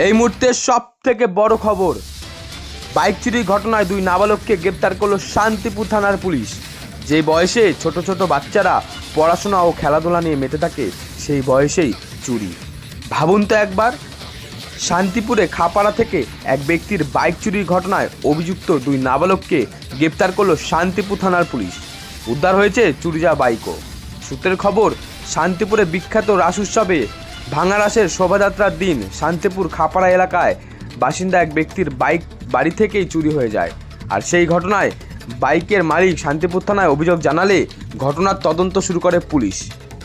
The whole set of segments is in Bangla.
এই মুহূর্তে সব থেকে বড় খবর, বাইক চুরির ঘটনায় দুই নাবালককে গ্রেপ্তার করল শান্তিপুর থানার পুলিশ। যে বয়সে ছোট ছোট বাচ্চারা পড়াশোনা ও খেলাধুলা নিয়ে মেতে থাকে, সেই বয়সেই চুরি। ভাবুন তো একবার, শান্তিপুরে খাপাড়া থেকে এক ব্যক্তির বাইক চুরির ঘটনায় অভিযুক্ত দুই নাবালককে গ্রেপ্তার করল শান্তিপুর থানার পুলিশ। উদ্ধার হয়েছে চুরি যাওয়া বাইকও। সূত্রের খবর, শান্তিপুরে বিখ্যাত রাস উৎসবে ভাঙা রাসের শোভাযাত্রার দিন শান্তিপুর খাপাড়া এলাকায় বাসিন্দা এক ব্যক্তির বাইক বাড়ি থেকেই চুরি হয়ে যায়। আর সেই ঘটনায় বাইকের মালিক শান্তিপুর থানায় অভিযোগ জানালে ঘটনার তদন্ত শুরু করে পুলিশ।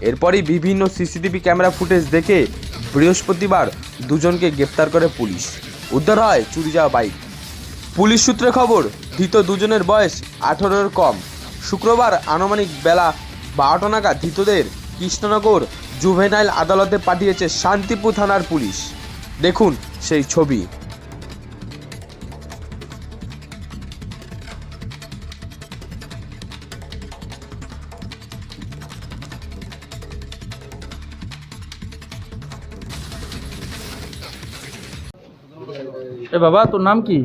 এরপরই বিভিন্ন সিসিটিভি ক্যামেরা ফুটেজ দেখে বৃহস্পতিবার দুজনকে গ্রেপ্তার করে পুলিশ। উদ্ধার হয় চুরি যাওয়া বাইক। পুলিশ সূত্রে খবর, ধৃত দুজনের বয়স আঠারোর কম। শুক্রবার আনুমানিক বেলা বারোটা নাগাদ ধৃতদের কৃষ্ণনগর জুভেনাইল আদালতে পাঠিয়েছে শান্তিপুর থানার পুলিশ। দেখুন সেই ছবি। এ বাবা, তোর নাম কি?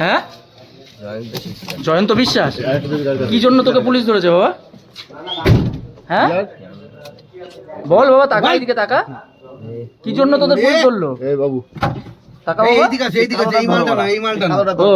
হ্যাঁ? জয়ন্ত বিশ্বাস? কি জন্য তোকে পুলিশ ধরেছে বাবা? হ্যাঁ? বল বাবা তাকা এইদিকে তাকা। কি জন্য তোদের ফোন করল? এই বাবু। তাকা বাবা। এইদিকে আছে এইদিকে আছে এই মালটা না এই মালটা না ও।